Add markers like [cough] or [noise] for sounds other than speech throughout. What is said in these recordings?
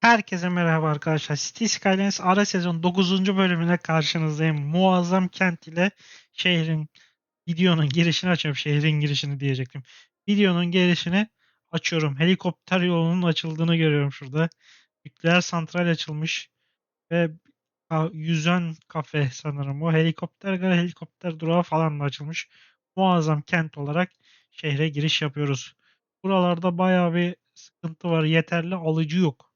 Herkese merhaba arkadaşlar. City Skylines ara sezon 9. bölümüne karşınızdayım. Muazzam kent ile şehrin videonun girişini açıyorum. Şehrin girişini diyecektim. Videonun girişini açıyorum. Helikopter yolunun açıldığını görüyorum şurada. Nükleer santral açılmış ve yüzen kafe sanırım o. Helikopter gara helikopter durağı falan da açılmış. Muazzam kent olarak şehre giriş yapıyoruz. Buralarda bayağı bir sıkıntı var. Yeterli alıcı yok.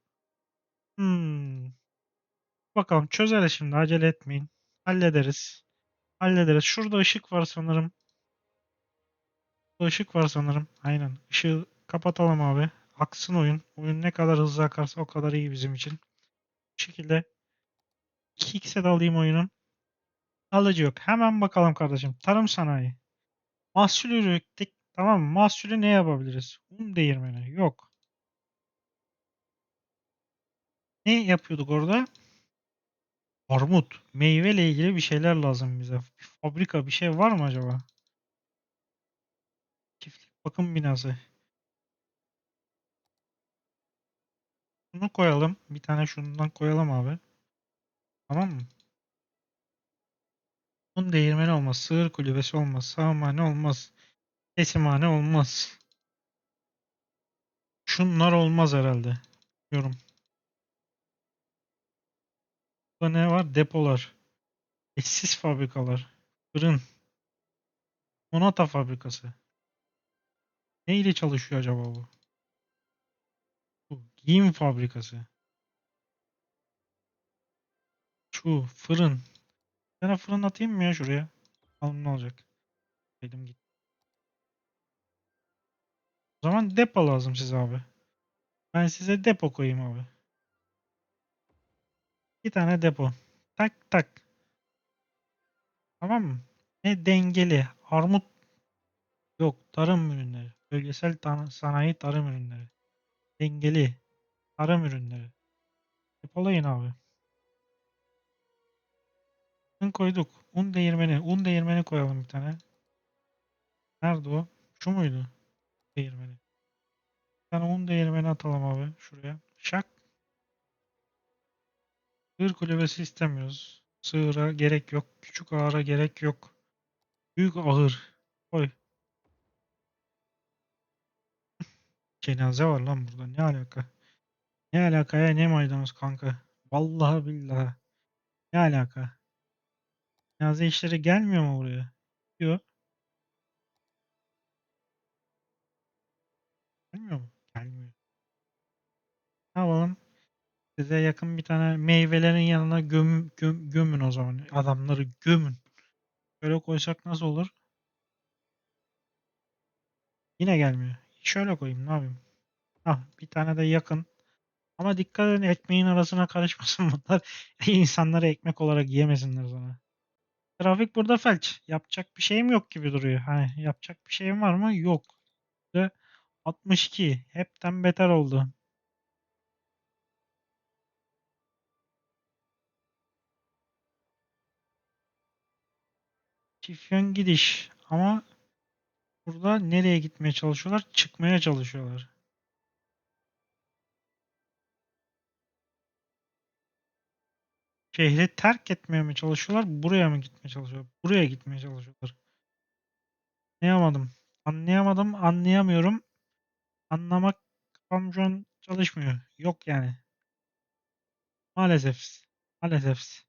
Hmm. Bakalım çözeriz şimdi acele etmeyin. Hallederiz. Hallederiz. Şurada ışık var sanırım. Burada ışık var sanırım. Aynen. Işığı kapatalım abi. Aksın oyun. Oyun ne kadar hızlı akarsa o kadar iyi bizim için. Bu şekilde 2x'e de alayım oyunun. Alıcı yok. Hemen bakalım kardeşim. Tarım sanayi. Mahsul ürettik. Tamam mı? Mahsulü ne yapabiliriz? Un değirmeni. Yok. Ne yapıyorduk orada? Armut. Meyveyle ilgili bir şeyler lazım bize. Bir fabrika bir şey var mı acaba? Çiftlik bakım binası. Bunu koyalım. Bir tane şundan koyalım abi. Tamam mı? Bunun değirmeni olmaz. Sığır kulübesi olmaz. Sağımhane olmaz. Kesimhane olmaz. Şunlar olmaz herhalde. Diyorum. Burada ne var? Depolar. Eşsiz fabrikalar. Fırın. Monata fabrikası. Ne ile çalışıyor acaba bu? Bu giyim fabrikası. Şu fırın. Bir tane fırın atayım mı ya şuraya? Bakalım ne olacak. Elim gitti. O zaman depo lazım size abi. Ben size depo koyayım abi. Bir tane depo. Tak tak. Tamam mı? Ne dengeli. Armut yok. Tarım ürünleri. Bölgesel ta- sanayi tarım ürünleri. Dengeli. Tarım ürünleri. Depolayın abi. Un koyduk. Un değirmeni. Un değirmeni koyalım bir tane. Nerede o? Şu muydu? Değirmeni. Bir tane un değirmeni atalım abi. Şuraya. Şak. Sığır kulübesi istemiyoruz. Sığıra gerek yok. Küçük ağıra gerek yok. Büyük ahır. Koy. [laughs] Cenaze var lan burada. Ne alaka? Ne alaka ya? Ne maydanoz kanka? Vallahi billahi. Ne alaka? Cenaze işleri gelmiyor mu buraya? Diyor. Gelmiyor mu? Gelmiyor. Ne yapalım? Size yakın bir tane meyvelerin yanına göm, göm, gömün o zaman. Adamları gömün. Şöyle koysak nasıl olur? Yine gelmiyor. Şöyle koyayım ne yapayım? Ah bir tane de yakın. Ama dikkat edin ekmeğin arasına karışmasın bunlar. [laughs] İnsanları ekmek olarak yemesinler sonra. Trafik burada felç. Yapacak bir şeyim yok gibi duruyor. Hani yapacak bir şeyim var mı? Yok. Ve 62. Hepten beter oldu. Çift yön gidiş. Ama burada nereye gitmeye çalışıyorlar? Çıkmaya çalışıyorlar. Şehri terk etmeye mi çalışıyorlar? Buraya mı gitmeye çalışıyorlar? Buraya gitmeye çalışıyorlar. Anlayamadım. Anlayamadım. Anlayamıyorum. Anlamak kafam şu an çalışmıyor. Yok yani. Maalesef. Maalesef.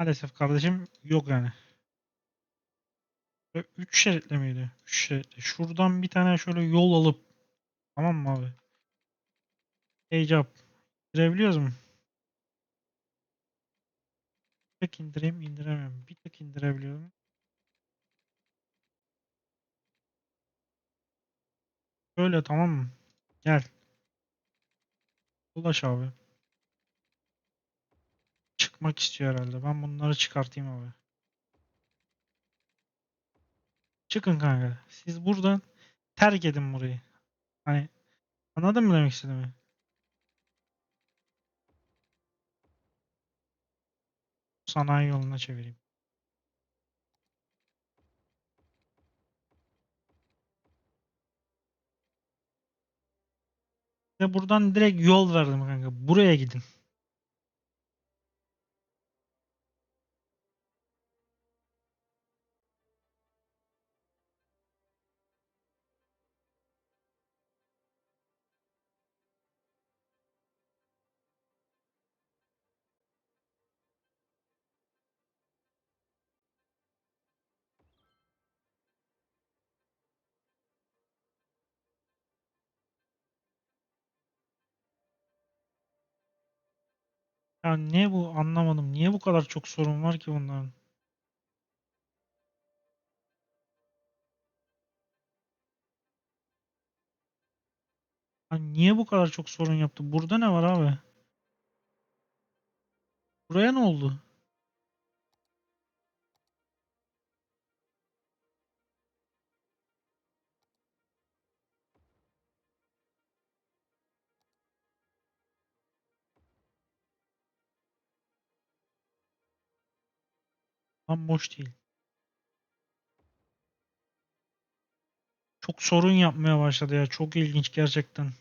Maalesef kardeşim yok yani. 3 şeritli miydi? 3 şeritli. Şuradan bir tane şöyle yol alıp tamam mı abi? Ecap. Girebiliyoruz mu? Bir tek indireyim indiremiyorum. Bir tek indirebiliyorum. Böyle tamam mı? Gel. Ulaş abi. Çıkmak istiyor herhalde. Ben bunları çıkartayım abi. Çıkın kanka. Siz buradan terk edin burayı. Hani anladın mı demek istediğimi? Sanayi yoluna çevireyim. Ve buradan direkt yol verdim kanka. Buraya gidin. Ya ne bu anlamadım. Niye bu kadar çok sorun var ki bunların? Ya niye bu kadar çok sorun yaptı? Burada ne var abi? Buraya ne oldu? Tam boş değil. Çok sorun yapmaya başladı ya. Çok ilginç gerçekten.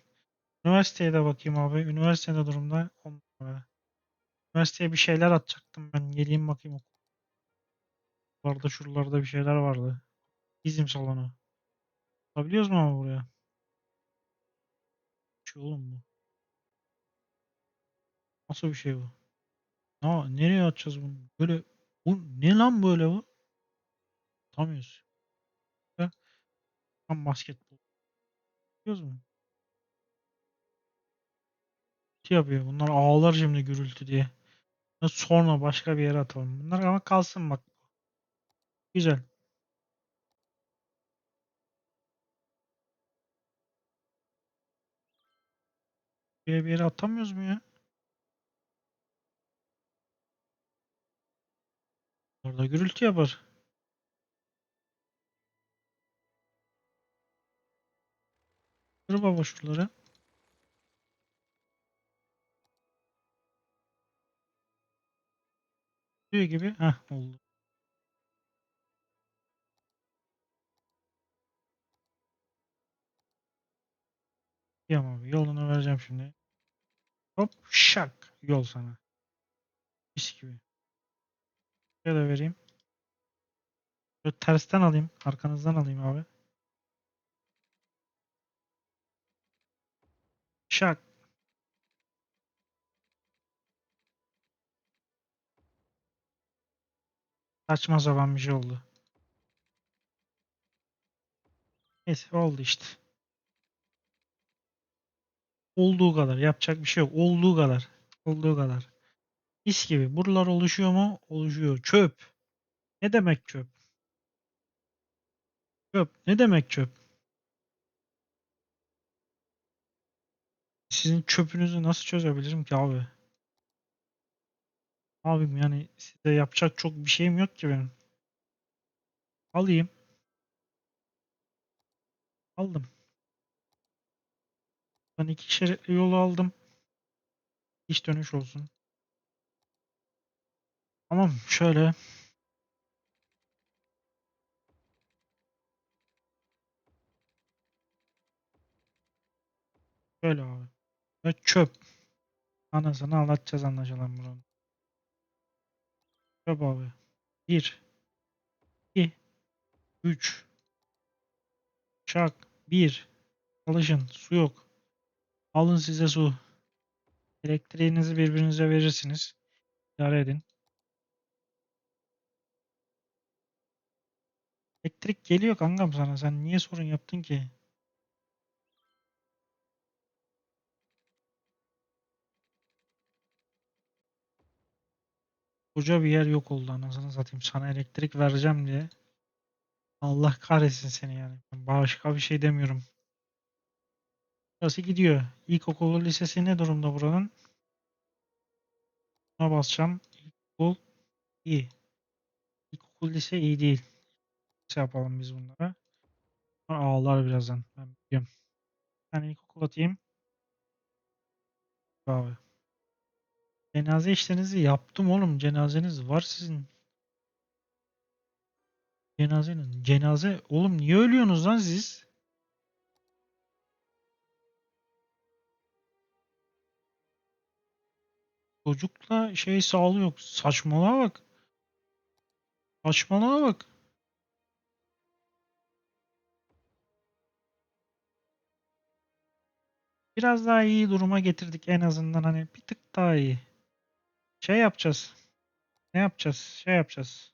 Üniversiteye de bakayım abi. Üniversitede durumda. Üniversiteye bir şeyler atacaktım ben. Geleyim bakayım. Okullarda şuralarda bir şeyler vardı. Bizim salonu. Bakabiliyoruz mu abi buraya? Şey oğlum bu. Nasıl bir şey bu? Aa, nereye atacağız bunu? Böyle bu ne lan böyle bu? Atamıyoruz. Ya, Tam basketbol. Biliyoruz mu? Şey yapıyor. Bunlar ağlar şimdi gürültü diye. Sonra başka bir yere atalım. Bunlar ama kalsın bak. Güzel. Bir yere atamıyoruz mu ya? Orada gürültü yapar. Dur baba şuraları. Diyor gibi. Heh oldu. Tamam abi. Yolunu vereceğim şimdi. Hop şak. Yol sana. Mis gibi. Şöyle da vereyim. Böyle tersten alayım. Arkanızdan alayım abi. Şak. Saçma sapan bir şey oldu. Neyse oldu işte. Olduğu kadar. Yapacak bir şey yok. Olduğu kadar. Olduğu kadar. Mis gibi. Buralar oluşuyor mu? Oluşuyor. Çöp. Ne demek çöp? Çöp. Ne demek çöp? Sizin çöpünüzü nasıl çözebilirim ki abi? Abim yani size yapacak çok bir şeyim yok ki benim. Alayım. Aldım. Ben iki şeritli yolu aldım. İş dönüş olsun. Tamam şöyle. Şöyle abi. Ve çöp. Anasını anlatacağız anlaşılan bunu. Çöp abi. 1 2 3 Çak. 1 Alışın. Su yok. Alın size su. Elektriğinizi birbirinize verirsiniz. İdare edin. Elektrik geliyor kankam sana. Sen niye sorun yaptın ki? Koca bir yer yok oldu anasını satayım. Sana elektrik vereceğim diye. Allah kahretsin seni yani. Başka bir şey demiyorum. Burası gidiyor. İlkokulu lisesi ne durumda buranın? Buna basacağım. İlkokul iyi. İlkokul lise iyi değil. Şey yapalım biz bunlara. Bunlar Ağlar birazdan. Ben biliyorum. Ben ilkokul atayım. Abi. Cenaze işlerinizi yaptım oğlum. Cenazeniz var sizin. Cenazenin. Cenaze. Oğlum niye ölüyorsunuz lan siz? Çocukla şey sağlıyor. Saçmalığa bak. Saçmalığa bak. Biraz daha iyi duruma getirdik en azından hani bir tık daha iyi. Şey yapacağız. Ne yapacağız? Şey yapacağız.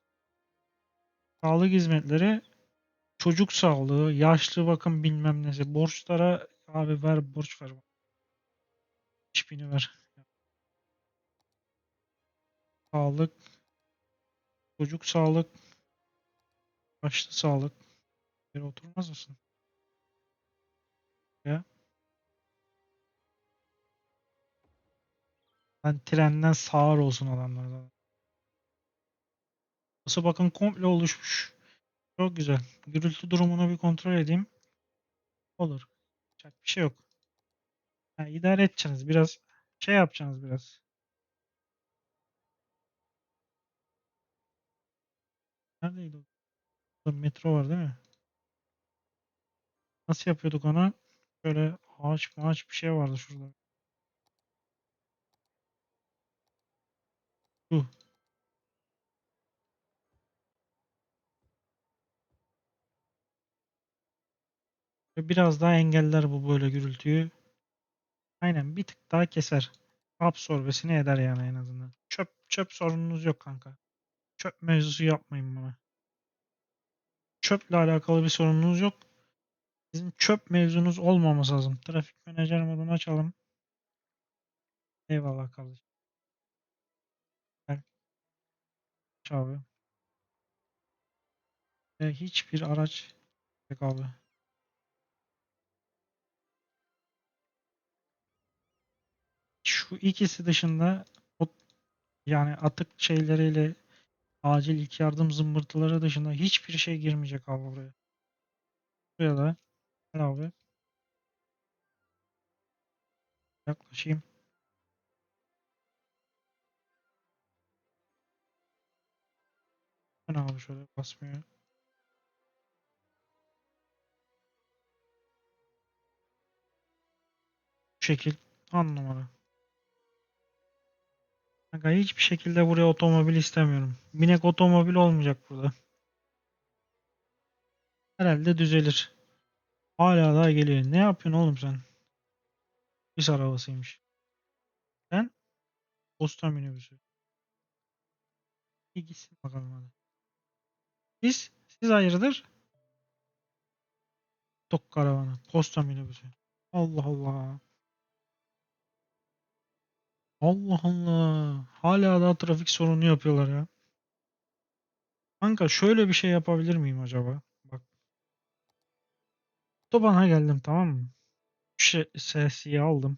Sağlık hizmetleri, çocuk sağlığı, yaşlı bakım bilmem nesi. Borçlara abi ver borç ver. Hiçbirini ver. Sağlık, çocuk sağlık, yaşlı sağlık. Bir oturmaz mısın? Ya. Ben trenden sağır olsun adamlardan. Burası bakın komple oluşmuş. Çok güzel. Gürültü durumunu bir kontrol edeyim. Olur. Yapacak bir şey yok. Ha, idare edeceksiniz. Biraz şey yapacaksınız biraz. Neredeydi o? Metro var değil mi? Nasıl yapıyorduk onu? Böyle ağaç ağaç bir şey vardı şurada. Ve Biraz daha engeller bu böyle gürültüyü. Aynen bir tık daha keser. Absorbesini eder yani en azından. Çöp çöp sorununuz yok kanka. Çöp mevzusu yapmayın bana. Çöple alakalı bir sorununuz yok. Sizin çöp mevzunuz olmaması lazım. Trafik menajer modunu açalım. Eyvallah kardeşim. Gel. Aç abi. E, hiçbir araç yok abi. Şu ikisi dışında o, yani atık şeyleriyle acil ilk yardım zımbırtıları dışında hiçbir şey girmeyecek abi buraya. Buraya da abi. Yaklaşayım. Ben abi şöyle basmıyor. Bu şekil 10 numara. Kanka hiçbir şekilde buraya otomobil istemiyorum. Binek otomobil olmayacak burada. Herhalde düzelir. Hala daha geliyor. Ne yapıyorsun oğlum sen? Polis arabasıymış. Ben posta minibüsü. İyi gitsin bakalım hadi. Siz, siz hayırdır? Tok karavanı. Posta minibüsü. Allah Allah. Allah Allah. Hala daha trafik sorunu yapıyorlar ya. Kanka şöyle bir şey yapabilir miyim acaba? Bak. Otobana geldim tamam mı? Şey, sesiyi aldım.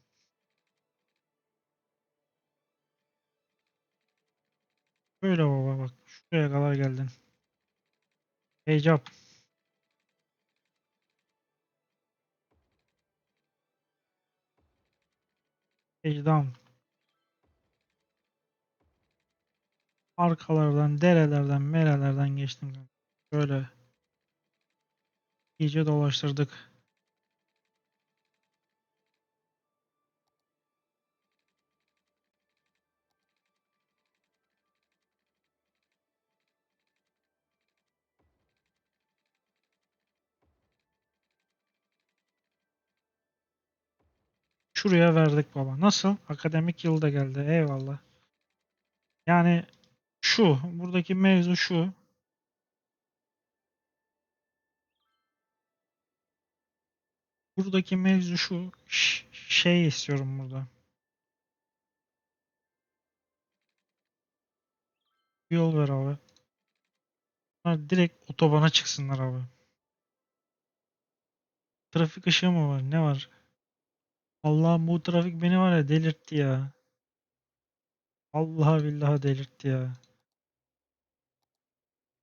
Böyle baba bak. Şuraya kadar geldin. Heycap. Hecdam. Arkalardan, derelerden, merelerden geçtim. Böyle. iyice dolaştırdık. Şuraya verdik baba. Nasıl? Akademik yıl da geldi. Eyvallah. Yani şu. Buradaki mevzu şu. Buradaki mevzu şu. Şey istiyorum burada. Yol ver abi. Bunlar direkt otobana çıksınlar abi. Trafik ışığı mı var? Ne var? Allah'ım bu trafik beni var ya delirtti ya. Allah billahi delirtti ya.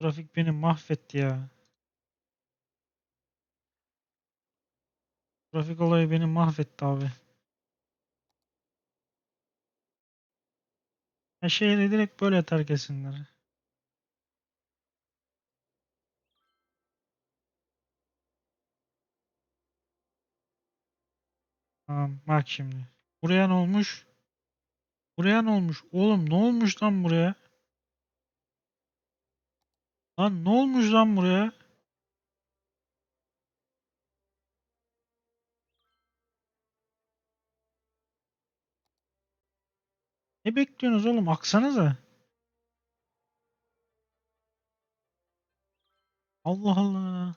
Trafik beni mahvetti ya. Trafik olayı beni mahvetti abi. Ya şehri direkt böyle terk etsinler. Tamam bak şimdi. Buraya ne olmuş? Buraya ne olmuş? Oğlum ne olmuş lan buraya? Lan ne olmuş lan buraya? Ne bekliyorsunuz oğlum? Aksanıza. Allah Allah.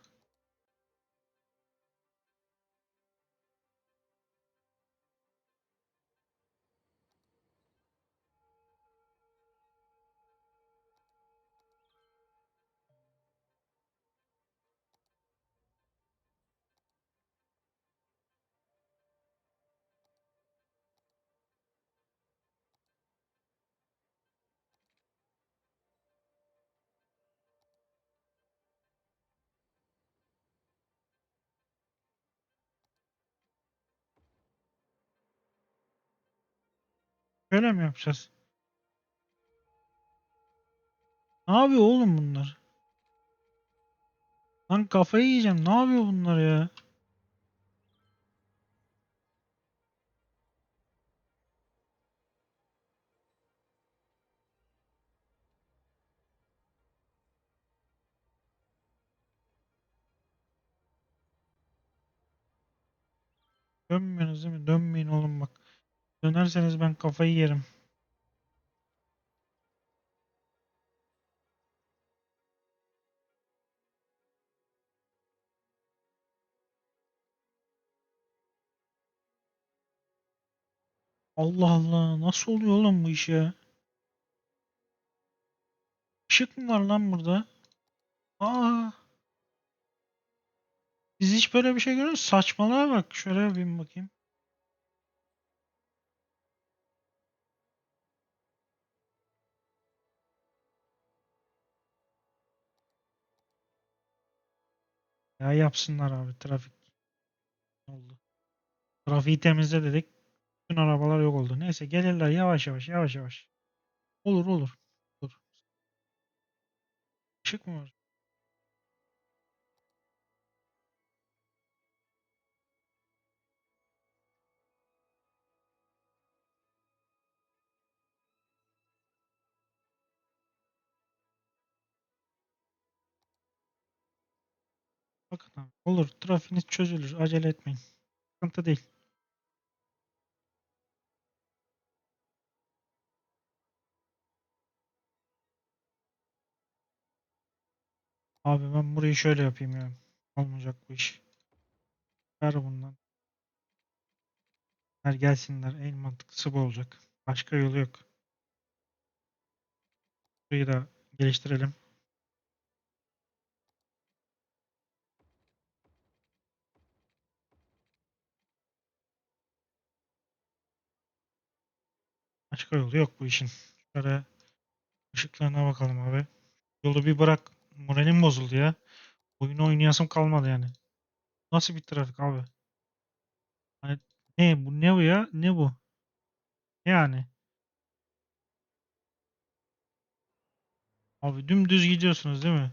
Böyle mi yapacağız? Ne yapıyor oğlum bunlar? Lan kafayı yiyeceğim. Ne yapıyor bunlar ya? Dönmüyorsunuz değil mi? Dönmeyin oğlum bak. Dönerseniz ben kafayı yerim. Allah Allah. Nasıl oluyor oğlum bu iş ya? Işık mı var lan burada? Aa. Biz hiç böyle bir şey görüyoruz. Saçmalığa bak. Şöyle bir bakayım. Ya yapsınlar abi trafik oldu. Trafiği temizle dedik. Bütün arabalar yok oldu. Neyse gelirler yavaş yavaş yavaş yavaş. Olur olur. Olur. Işık mı var? Bakın. Olur. Trafiğiniz çözülür. Acele etmeyin. Sıkıntı değil. Abi ben burayı şöyle yapayım ya. Olmayacak bu iş. Ver bundan. Ver gelsinler. En mantıklısı bu olacak. Başka yolu yok. Burayı da geliştirelim. Başka yolu yok bu işin. Şöyle ışıklarına bakalım abi. Yolu bir bırak. Moralim bozuldu ya. Oyunu oynayasım kalmadı yani. Nasıl bir trafik abi? Hani ne bu ne bu ya? Ne bu? Yani? Abi dümdüz gidiyorsunuz değil mi?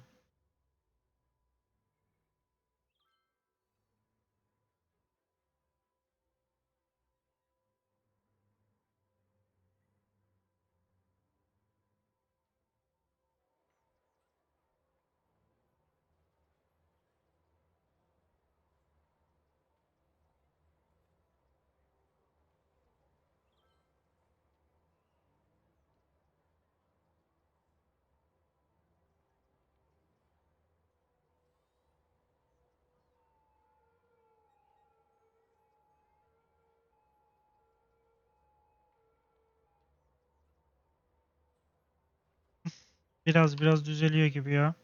Biraz biraz düzeliyor gibi ya.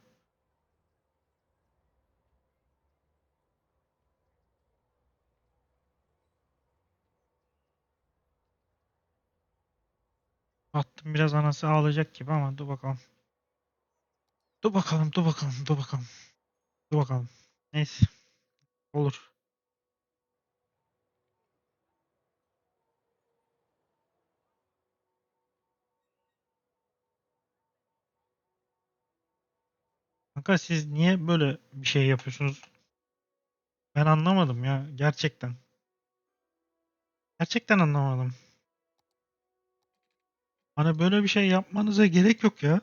Attım biraz anası ağlayacak gibi ama dur bakalım. Dur bakalım, dur bakalım, dur bakalım. Dur bakalım. Neyse. Olur. Kanka siz niye böyle bir şey yapıyorsunuz? Ben anlamadım ya gerçekten. Gerçekten anlamadım. Hani böyle bir şey yapmanıza gerek yok ya.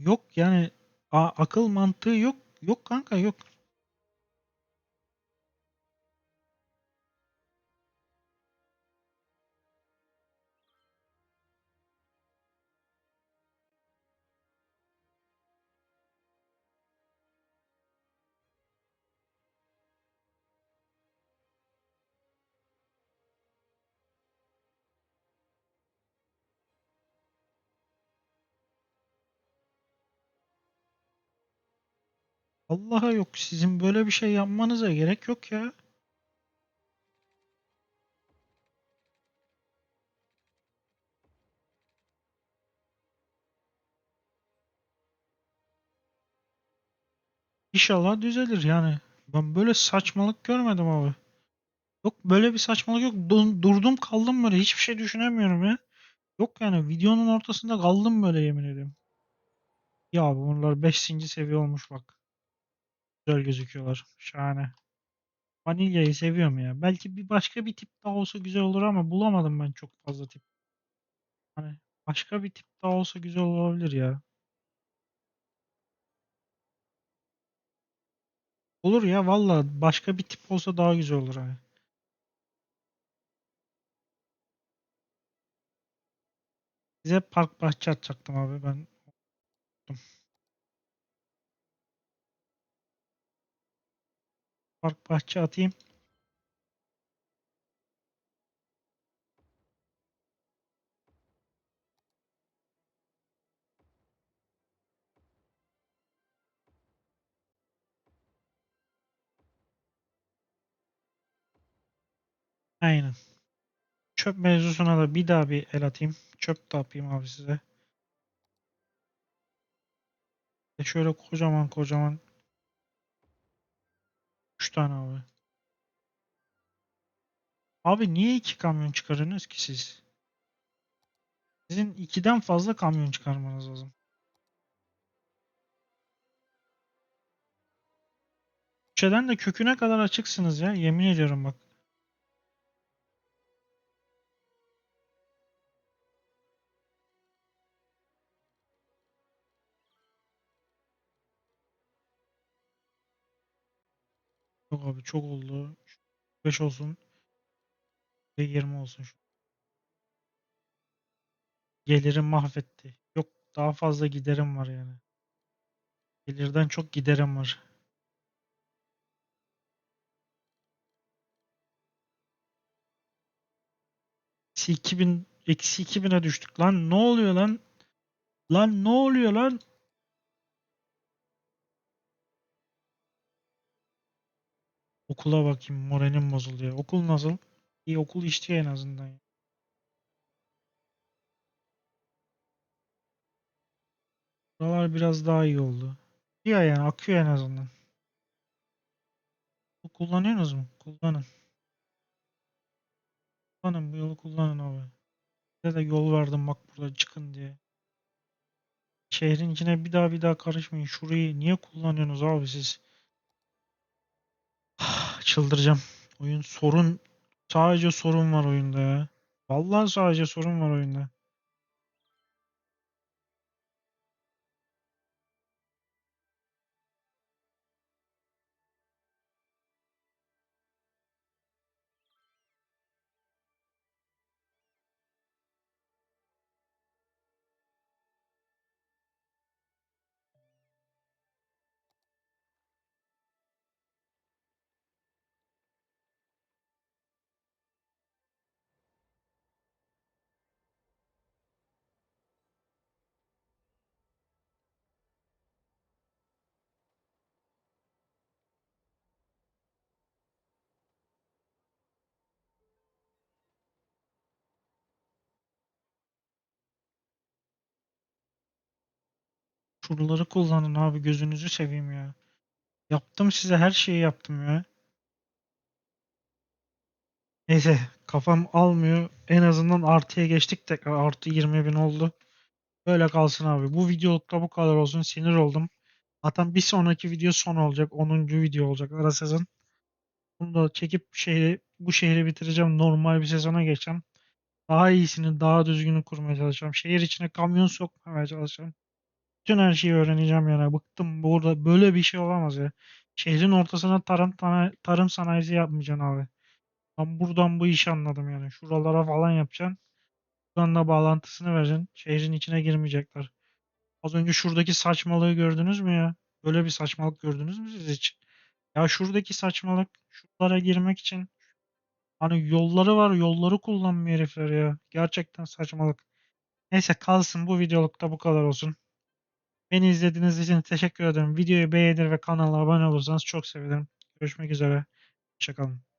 Yok yani akıl mantığı yok. Yok kanka yok. Allah'a yok. Sizin böyle bir şey yapmanıza gerek yok ya. İnşallah düzelir yani. Ben böyle saçmalık görmedim abi. Yok böyle bir saçmalık yok. Durdum kaldım böyle. Hiçbir şey düşünemiyorum ya. Yok yani videonun ortasında kaldım böyle yemin ediyorum. Ya bunlar 5. seviye olmuş bak. Güzel gözüküyorlar. Şahane. Vanilyayı seviyorum ya. Belki bir başka bir tip daha olsa güzel olur ama bulamadım ben çok fazla tip. Hani başka bir tip daha olsa güzel olabilir ya. Olur ya valla başka bir tip olsa daha güzel olur hani. Size park bahçe atacaktım abi ben. Park bahçe atayım. Aynen. Çöp mevzusuna da bir daha bir el atayım. Çöp de yapayım abi size. E şöyle kocaman kocaman 3 tane abi. Abi niye iki kamyon çıkarıyorsunuz ki siz? Sizin ikiden fazla kamyon çıkarmanız lazım. Köşeden de köküne kadar açıksınız ya. Yemin ediyorum bak. Yok abi çok oldu. 5 olsun. Ve 20 olsun. Gelirim mahvetti. Yok daha fazla giderim var yani. Gelirden çok giderim var. Eksi 2000, eksi 2000'e düştük lan. Ne oluyor lan? Lan ne oluyor lan? Okula bakayım moralim bozuluyor. Okul nasıl? İyi okul işliyor en azından. ya. Buralar biraz daha iyi oldu. Ya yani akıyor en azından. Bu Kullanıyorsunuz mu? Kullanın. Kullanın bu yolu kullanın abi. Size de yol verdim bak burada çıkın diye. Şehrin içine bir daha bir daha karışmayın. Şurayı niye kullanıyorsunuz abi siz? Çıldıracağım. Oyun sorun. Sadece sorun var oyunda ya. Vallahi sadece sorun var oyunda. Şuraları kullanın abi gözünüzü seveyim ya. Yaptım size her şeyi yaptım ya. Neyse kafam almıyor. En azından artıya geçtik tekrar. Artı 20 bin oldu. Böyle kalsın abi. Bu videolukta bu kadar olsun. Sinir oldum. Zaten bir sonraki video son olacak. 10. video olacak ara sezon. Bunu da çekip şehri, bu şehri bitireceğim. Normal bir sezona geçeceğim. Daha iyisini, daha düzgünü kurmaya çalışacağım. Şehir içine kamyon sokmamaya çalışacağım. Bütün her şeyi öğreneceğim yani. Bıktım burada. Böyle bir şey olamaz ya. Şehrin ortasına tarım tarım sanayisi yapmayacaksın abi. Ben buradan bu işi anladım yani. Şuralara falan yapacaksın. Buradan da bağlantısını vereceksin. Şehrin içine girmeyecekler. Az önce şuradaki saçmalığı gördünüz mü ya? Böyle bir saçmalık gördünüz mü siz hiç? Ya şuradaki saçmalık şuralara girmek için hani yolları var yolları kullanmıyor herifler ya. Gerçekten saçmalık. Neyse kalsın bu videolukta bu kadar olsun. Beni izlediğiniz için teşekkür ederim. Videoyu beğenir ve kanala abone olursanız çok sevinirim. Görüşmek üzere. Hoşçakalın.